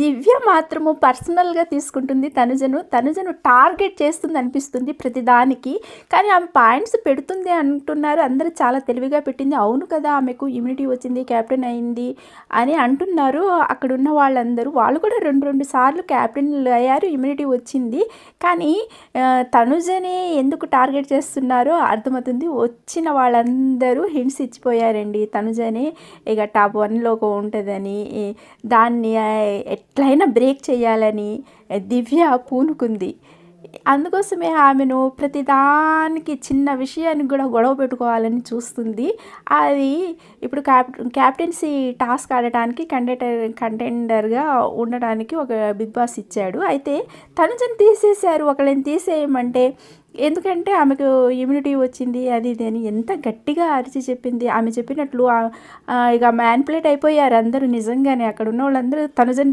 దివ్య మాత్రము పర్సనల్గా తీసుకుంటుంది తనుజను. తనుజను టార్గెట్ చేస్తుంది అనిపిస్తుంది ప్రతిదానికి కానీ ఆమె పాయింట్స్ పెడుతుంది అంటున్నారు. అందరూ చాలా తెలివిగా పెట్టింది. అవును కదా ఆమెకు ఇమ్యూనిటీ వచ్చింది క్యాప్టెన్ అయింది అని అంటున్నారు. అక్కడ ఉన్న వాళ్ళందరూ. వాళ్ళు కూడా రెండు రెండు సార్లు క్యాప్టెన్లు అయ్యారు ఇమ్యూనిటీ వచ్చింది. కానీ తనుజనే తనుజని ఎందుకు టార్గెట్ చేస్తున్నారో అర్థమవుతుంది. వచ్చిన వాళ్ళందరూ హింట్స్ ఇచ్చిపోయారండి తనుజని. ఇక టాప్ ఒక ఉంటుందని దాన్ని ఎట్లయినా బ్రేక్ చేయాలని దివ్య పూనుకుంది. అందుకోసమే ఆమెను ప్రతిదానికి చిన్న విషయానికి కూడా గొడవ పెట్టుకోవాలని చూస్తుంది. అది ఇప్పుడు క్యాప్ క్యాప్టెన్సీ టాస్క్ ఆడటానికి కండెక్టర్ కంటెండర్గా ఉండడానికి ఒక బిగ్ బాస్ ఇచ్చాడు. అయితే తనుజని తీసేశారు. ఒకళ్ళని తీసేయమంటే ఎందుకంటే ఆమెకు ఇమ్యూనిటీ వచ్చింది అది ఇది అని ఎంత గట్టిగా అరిచి చెప్పింది. ఆమె చెప్పినట్లు ఇక మ్యాన్పులేట్ అయిపోయారు అందరూ నిజంగానే. అక్కడ ఉన్న వాళ్ళందరూ తనుజని